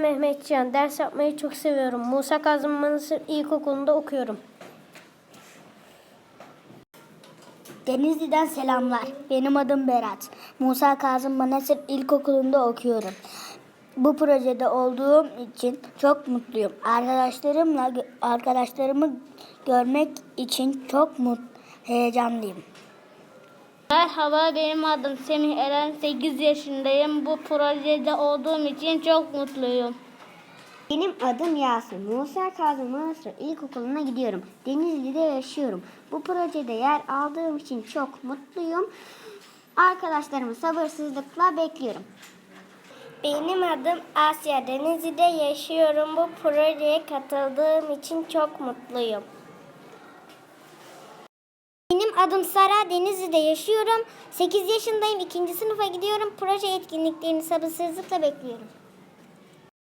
Mehmetcan. Ders yapmayı çok seviyorum. Musa Kazım Manastır İlkokulu'nda okuyorum. Denizli'den selamlar. Benim adım Berat. Musa Kazım Manastır İlkokulu'nda okuyorum. Bu projede olduğum için çok mutluyum. Arkadaşlarımla arkadaşlarımı görmek için çok mut heyecanlıyım. Merhaba benim adım Semih Eren 8 yaşındayım. Bu projede olduğum için çok mutluyum. Benim adım Yasin. Musa Kazım Manastır İlkokulu'na gidiyorum. Denizli'de yaşıyorum. Bu projede yer aldığım için çok mutluyum. Arkadaşlarımı sabırsızlıkla bekliyorum. Benim adım Asya. Denizli'de yaşıyorum. Bu projeye katıldığım için çok mutluyum. Adım Sara. Denizli'de yaşıyorum. 8 yaşındayım. 2. sınıfa gidiyorum. Proje etkinliklerini sabırsızlıkla bekliyorum.